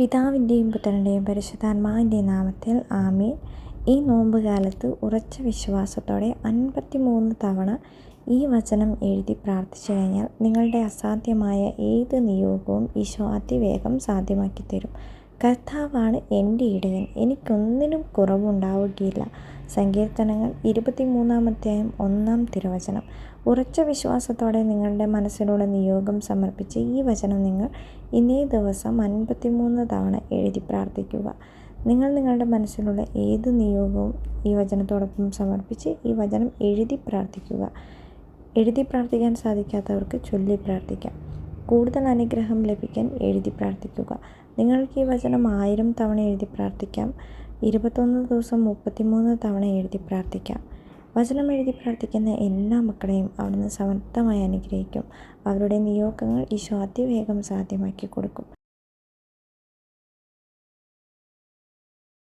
പിതാവിന്റെയും പുത്രന്റെയും പരിശുദ്ധാത്മാവിന്റെയും നാമത്തിൽ ആമീൻ. ഈ നോമ്പുകാലത്ത് ഉറച്ച വിശ്വാസത്തോടെ അൻപത്തി മൂന്ന് തവണ ഈ വചനം എഴുതി പ്രാർത്ഥിച്ചു കഴിഞ്ഞാൽ നിങ്ങളുടെ അസാധ്യമായ ഏത് നിയോഗവും ഈശോ അതിവേഗം സാധ്യമാക്കി തരും കർത്താവാണ് എന്റെ ഇടയൻ. എനിക്കൊന്നിനും കുറവുണ്ടാവുകയില്ല. സങ്കീർത്തനങ്ങൾ ഇരുപത്തിമൂന്നാം അധ്യായം ഒന്നാം തിരുവചനം. ഉറച്ച വിശ്വാസത്തോടെ നിങ്ങളുടെ മനസ്സിലുള്ള നിയോഗം സമർപ്പിച്ച് ഈ വചനം നിങ്ങൾ ഇന്നേ ദിവസം അൻപത്തിമൂന്ന് തവണ എഴുതി പ്രാർത്ഥിക്കുക. നിങ്ങൾ നിങ്ങളുടെ മനസ്സിലുള്ള ഏത് നിയോഗവും ഈ വചനത്തോടൊപ്പം സമർപ്പിച്ച് ഈ വചനം എഴുതി പ്രാർത്ഥിക്കുക. എഴുതി പ്രാർത്ഥിക്കാൻ സാധിക്കാത്തവർക്ക് ചൊല്ലി പ്രാർത്ഥിക്കാം. കൂടുതൽ അനുഗ്രഹം ലഭിക്കാൻ എഴുതി പ്രാർത്ഥിക്കുക. നിങ്ങൾക്ക് ഈ വചനം ആയിരം തവണ എഴുതി പ്രാർത്ഥിക്കാം. ഇരുപത്തൊന്ന് ദിവസം മുപ്പത്തിമൂന്ന് തവണ എഴുതി പ്രാർത്ഥിക്കാം. വചനം എഴുതി പ്രാർത്ഥിക്കുന്ന എല്ലാ മക്കളെയും അവിടുന്ന് സമർത്ഥമായി അനുഗ്രഹിക്കും. അവരുടെ നിയോഗങ്ങൾ ഈശോ അതിവേഗം സാധ്യമാക്കി കൊടുക്കും.